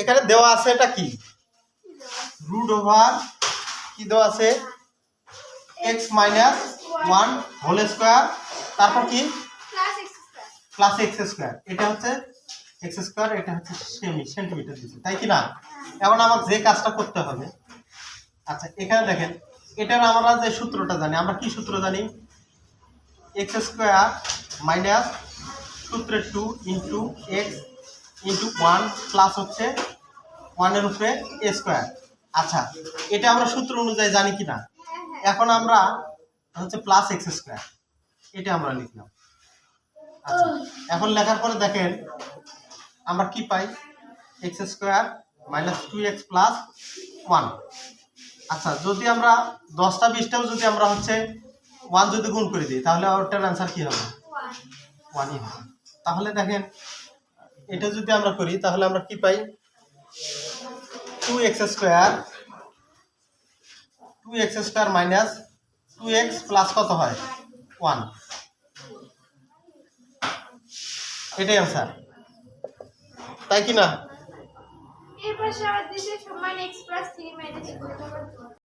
এখানে দেওয়া আছে এটা কি? রুট ওভার কি দেওয়া আছে? X minus one whole square. তারপর কি? Plus x square. এটা হচ্ছে এক্স স্কোয়ার, এটা হচ্ছে সেমি, সেন্টিমিটার দিচ্ছে, তাই কি না? এখন আমার যে কাজটা করতে হবে আচ্ছা এখানে দেখেন, এটার আমরা যে সূত্রটা জানি, আমরা কি সূত্র জানি? এক্স স্কোয়ার মাইনাস সূত্রের two into x into one plus হচ্ছে ওয়ানের উপরে এ স্কোয়ার আচ্ছা এটা আমরা সূত্র অনুযায়ী জানি কি না এখন আমরা হচ্ছে প্লাস এক্স স্কোয়ার এটা আমরা লিখলাম। আচ্ছা এখন লেখার পরে দেখেন আমরা কি পাই? X square minus two x plus one আচ্ছা যদি আমরা দশটা বিশটাও যদি আমরা হচ্ছে ওয়ান যদি গুণ করে দিই তাহলে ওটার অ্যান্সার কি হবে? ওয়ানই হবে। তাহলে দেখেন এটা যদি আমরা করি, তাহলে আমরা কি পাই? Two x square two x square minus two x plus কত হয়? ওয়ান এটাই অ্যান্সার তাই কি না?